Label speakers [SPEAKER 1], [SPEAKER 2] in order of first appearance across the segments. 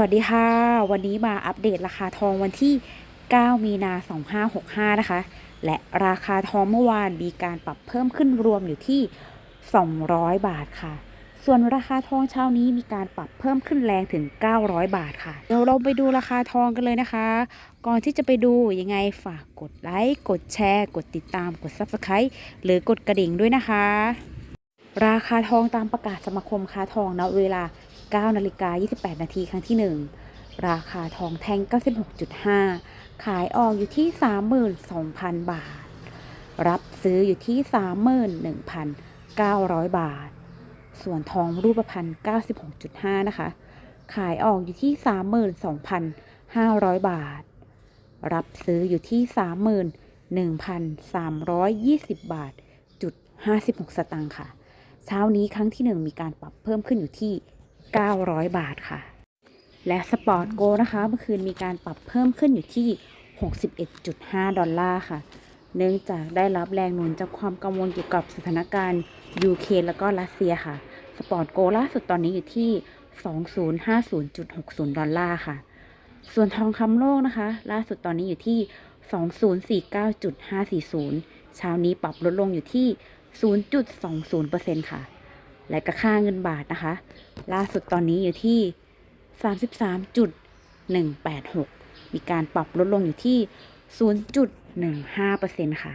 [SPEAKER 1] วัสดีค่ะ วันนี้มาอัปเดตราคาทองวันที่ 9 มีนา 2565 นะคะ และราคาทองเมื่อวานมีการปรับเพิ่มขึ้นรวมอยู่ที่ 200 บาทค่ะ ส่วนราคาทองเช้านี้มีการปรับเพิ่มขึ้นแรงถึง 900 บาทค่ะ เดี๋ยวเราไปดูราคาทองกันเลยนะคะ ก่อนที่จะไปดูยังไงฝากกดไลค์ กดแชร์ กดติดตาม กด Subscribe หรือกดกระดิ่งด้วยนะคะ ราคาทองตามประกาศสมาคมค้าทองณเวลา 9นาฬิกา28 นาทีครั้งที่ 1 ราคาทองแท่ง 96.5 ขายออกอยู่ที่ 32,000 บาท รับซื้ออยู่ที่ 31,900 บาท ส่วนทองรูปพรรณ96.5 นะคะ ขายออกอยู่ที่ 32,500 บาท รับซื้ออยู่ที่ 31,320 บาทจุด56 สตางค์ค่ะ เช้านี้ครั้งที่ 1 มีการปรับเพิ่มขึ้นอยู่ที่ 900 บาทค่ะ และสปอร์ตโกนะคะเมื่อคืนมีการปรับเพิ่มขึ้นอยู่ที่ 61.5 ดอลลาร์ค่ะ เนื่องจากได้รับแรงหนุนจากความกังวลเกี่ยวกับสถานการณ์ยูเครนแล้วก็รัสเซียค่ะ สปอร์ตโกล่าสุดตอนนี้อยู่ที่ 2050.60 ดอลลาร์ค่ะ ส่วนทองคำโลกนะคะ ล่าสุดตอนนี้อยู่ที่ 2049.540 เช้านี้ปรับลดลงอยู่ที่ 0.20%ค่ะ และก็ค่าเงินบาทนะคะ ล่าสุดตอนนี้อยู่ที่ 33.186 มีการปรับลดลงอยู่ที่ 0.15%ค่ะ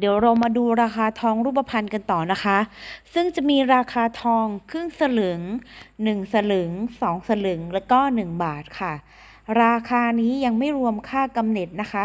[SPEAKER 1] เดี๋ยวเรามาดูราคาทองรูปพรรณกันต่อนะคะ ซึ่งจะมีราคาทองครึ่งสลึง 1 สลึง 2 สลึง แล้วก็ 1 บาทค่ะ ราคานี้ยังไม่รวมค่ากำเนิดนะคะ